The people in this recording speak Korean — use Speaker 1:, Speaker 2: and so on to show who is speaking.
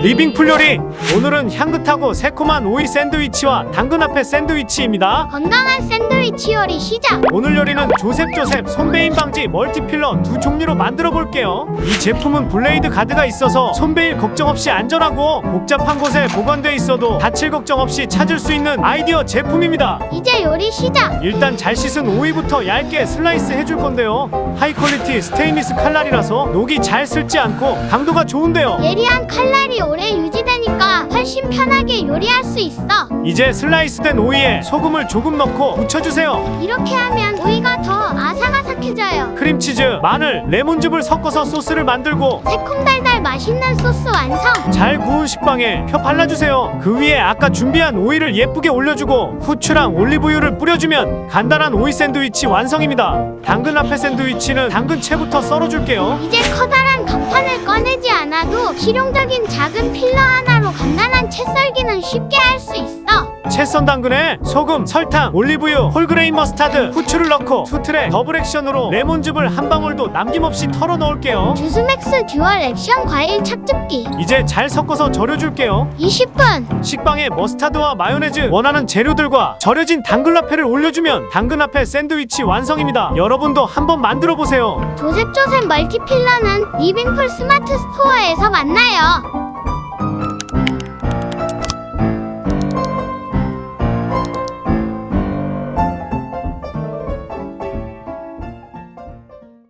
Speaker 1: 리빙 풀 요리. 오늘은 향긋하고 새콤한 오이 샌드위치와 당근 앞에 샌드위치입니다.
Speaker 2: 건강한 샌드위치 요리 시작.
Speaker 1: 오늘 요리는 조셉조셉 손베임 방지 멀티필러 두 종류로 만들어 볼게요 이 제품은 블레이드 가드가 있어서 손베일 걱정 없이 안전하고 복잡한 곳에 보관돼 있어도 다칠 걱정 없이 찾을 수 있는 아이디어 제품입니다
Speaker 2: 이제 요리 시작.
Speaker 1: 일단 잘 씻은 오이부터 얇게 슬라이스 해줄 건데요 하이 퀄리티 스테인리스 칼날이라서 녹이 잘 슬지 않고 강도가 좋은데요
Speaker 2: 예리한 칼날이 오래 유지되니까 훨씬 편하게 요리할 수 있어.
Speaker 1: 이제 슬라이스된 오이에 소금을 조금 넣고 묻혀주세요.
Speaker 2: 이렇게 하면 오이가 더 아삭아삭해져요.
Speaker 1: 크림치즈, 마늘, 레몬즙을 섞어서 소스를 만들고
Speaker 2: 새콤달달 맛있는 소스 완성.
Speaker 1: 잘 구운 식빵에 펴 발라주세요. 그 위에 아까 준비한 오이를 예쁘게 올려주고 후추랑 올리브유를 뿌려주면 간단한 오이 샌드위치 완성입니다. 당근 앞에 샌드위치는 당근 채부터 썰어줄게요.
Speaker 2: 이제 커다란 강판을 꺼내지 않아도 실용적인 작은 필러 하나로 간단한 채 썰기는 쉽게 할 수 있어.
Speaker 1: 채썬 당근에 소금, 설탕, 올리브유, 홀그레인 머스타드, 후추를 넣고 투틀에 더블 액션으로 레몬즙을 한 방울도 남김없이 털어 넣을게요.
Speaker 2: 주스맥스 듀얼 액션 과일 착즙기.
Speaker 1: 이제 잘 섞어서 절여줄게요.
Speaker 2: 20분.
Speaker 1: 식빵에 머스타드와 마요네즈 원하는 재료들과 절여진 당근라페를 올려주면 당근라페 샌드위치 완성입니다. 여러분도 한번 만들어 보세요.
Speaker 2: 조셉조셉 멀티필러는 리빙풀 스마트 스토어에서 만나요.